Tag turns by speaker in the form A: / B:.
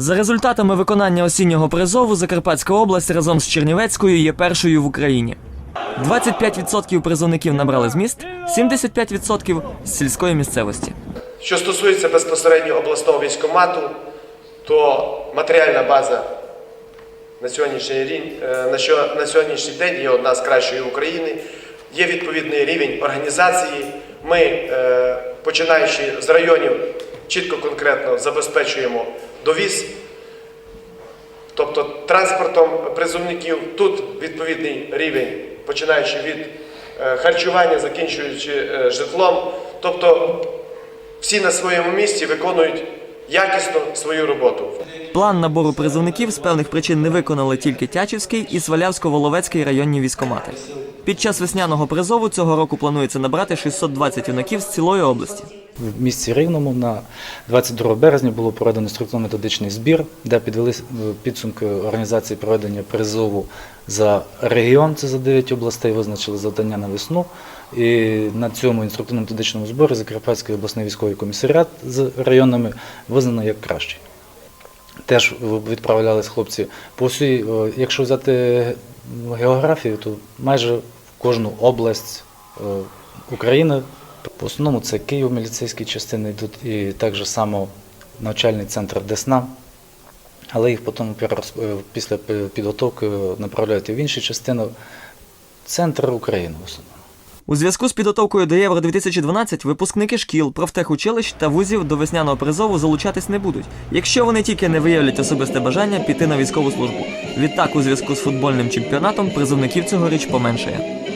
A: За результатами виконання осіннього призову Закарпатська область разом з Чернівецькою є першою в Україні. 25% призовників набрали з міст, 75% з сільської місцевості.
B: Що стосується безпосередньо обласного військомату, то матеріальна база на сьогоднішній, що- на сьогоднішній день є одна з кращої України. Є відповідний рівень організації. Ми, е, починаючи з районів, чітко конкретно забезпечуємо довіз, тобто транспортом призовників. Тут відповідний рівень, починаючи від е, харчування, закінчуючи е, житлом. Тобто всі на своєму місці виконують якісно свою роботу.
A: План набору призовників з певних причин не виконали тільки Тячівський і Свалявсько-Воловецький районні військомати. Під час весняного призову цього року планується набрати 620 юнаків з цілої області.
C: В місті Рівному на 22 березня було проведено інструктивно-методичний збір, де підвели е, підсумки організації проведення призову за регіон, це за 9 областей, визначили завдання на весну. І на цьому інструктивно-методичному зборі Закарпатський обласний військовий комісаріат з районами визнано як кращий. Теж відправлялись хлопці по всій, е, якщо взяти географію, то майже в кожну область е, України. В основному це Київ, міліцейські частини йдуть, і так же само навчальний центр Десна. Але їх потім е, після підготовки направляють в інші частини. Центр України в основному.
A: У зв'язку з підготовкою до Євро 2012 випускники шкіл, профтехучилищ та вузів до весняного призову залучатись не будуть, якщо вони тільки не виявлять особисте бажання піти на військову службу. Відтак, у зв'язку з футбольним чемпіонатом призовників цьогоріч поменшає.